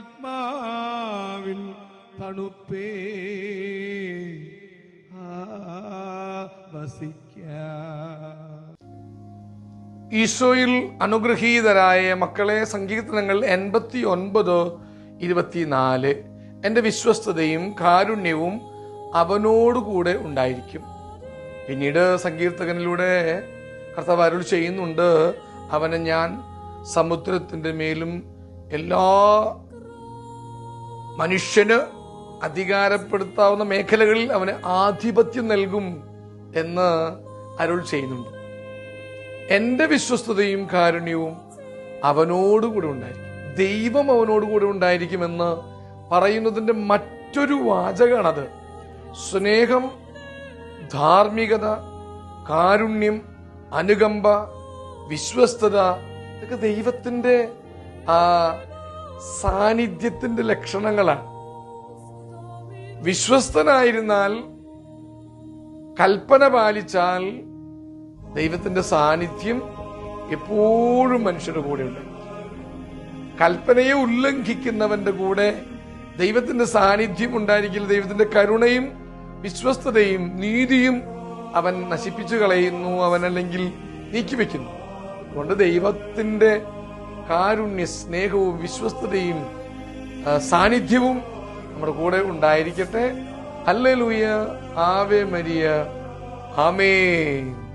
ആത്മാവിൻ തണുപ്പേ. ഈശോയിൽ അനുഗ്രഹീതരായ മക്കളെ സങ്കീർത്തനങ്ങൾ എൺപത്തി ഒൻപത് ഇരുപത്തിനാല്. എന്റെ വിശ്വസ്തതയും കാരുണ്യവും അവനോടുകൂടെ ഉണ്ടായിരിക്കും. പിന്നീട് സങ്കീർത്തകനിലൂടെ കർത്താവ് അരുൾ ചെയ്യുന്നുണ്ട്. അവനെ ഞാൻ സമുദ്രത്തിന്റെ മേലും എല്ലാ മനുഷ്യന് അധികാരപ്പെടുത്താവുന്ന മേഖലകളിൽ അവന് ആധിപത്യം നൽകും എന്ന് അരുൾ ചെയ്യുന്നുണ്ട്. എന്റെ വിശ്വസ്തതയും കാരുണ്യവും അവനോടുകൂടെ ഉണ്ടായിരിക്കും. ദൈവം അവനോടുകൂടെ ഉണ്ടായിരിക്കുമെന്ന് പറയുന്നതിന്റെ മറ്റൊരു വാചകമാണത്. സ്നേഹം ധാർമ്മികത കാരുണ്യം അനുകമ്പ വിശ്വസ്തത ഇതൊക്കെ ദൈവത്തിന്റെ ആ സാന്നിധ്യത്തിന്റെ ലക്ഷണങ്ങളാണ്. വിശ്വസ്തനായിരുന്നാൽ കൽപ്പന പാലിച്ചാൽ ദൈവത്തിന്റെ സാന്നിധ്യം എപ്പോഴും മനുഷ്യരുടെ കൂടെ ഉണ്ട്. കൽപ്പനയെ ഉല്ലംഘിക്കുന്നവന്റെ കൂടെ ദൈവത്തിന്റെ സാന്നിധ്യം ഉണ്ടായിരിക്കില്ല. ദൈവത്തിന്റെ കരുണയും വിശ്വസ്തതയും നീതിയും അവൻ നശിപ്പിച്ചു കളയുന്നു അവൻ അല്ലെങ്കിൽ നീക്കിവെക്കുന്നു. അതുകൊണ്ട് ദൈവത്തിന്റെ കാരുണ്യ സ്നേഹവും വിശ്വസ്തതയും സാന്നിധ്യവും നമ്മുടെ കൂടെ ഉണ്ടായിരിക്കട്ടെ. അല്ലെ ലൂയ ആവേ മരിയ. ആമേൻ.